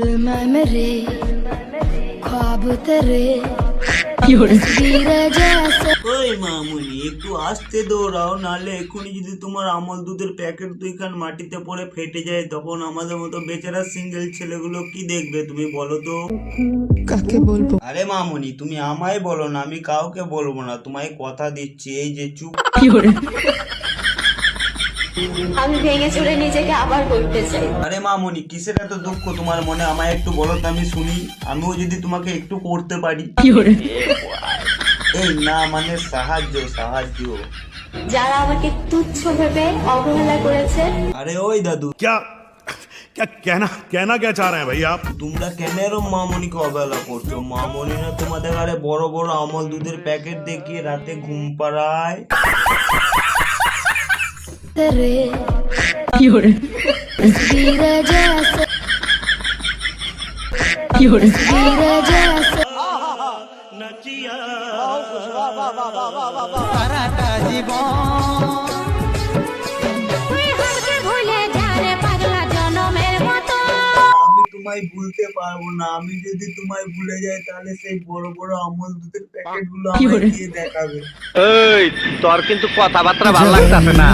मैं मेरे ख्वाब तेरे तस्वीर जैसे ওই মামুনি একটু আসতে দৌড়াও নালে এক্ষুনি যদি তোমার আমল দুধের প্যাকেট দুইখান মাটিতে পড়ে ফেটে যায় তখন আমাদের মতো বেচারা সিঙ্গেল ছেলেগুলো কি দেখবে তুমি বলো তো কাকে বলবো আরে মামুনি তুমি আমায় বলো না আমি কাউকে বলবো না তোমায় কথা দিচ্ছি এই যে চুপ আমি ভেঙে চুরে নিজেকে আবার গড়তে চাই আরে মামুনি কিসের এত দুঃখ তোমার মনে আমায় একটু বলো তো আমি শুনি আমিও যদি তোমাকে একটু করতে পারি এই না মানে সাহায্য সাহায্য যারা আমাকে তুচ্ছ ভেবে অবহেলা করেছে আরে ওই দাদু क्या क्या कहना कहना क्या चाह रहे हैं भाई आप তোমরা কেন এরম মামনিকে অবহেলা করছো মামনিরা তোমাদের আরে বড় বড় আমল দুধের প্যাকেট দেখিয়ে রাতে ঘুম পাড়ায় करे জীবন তোমায় ভুলতে পারব না। আমি যদি তোমায় ভুলে যাই তাহলে সেই বড় বড় আমল দুধের প্যাকেটগুলো আমাকে দিয়ে দেখাবে? এই তোর কিন্তু কথাবার্তা ভালো লাগতেছে না।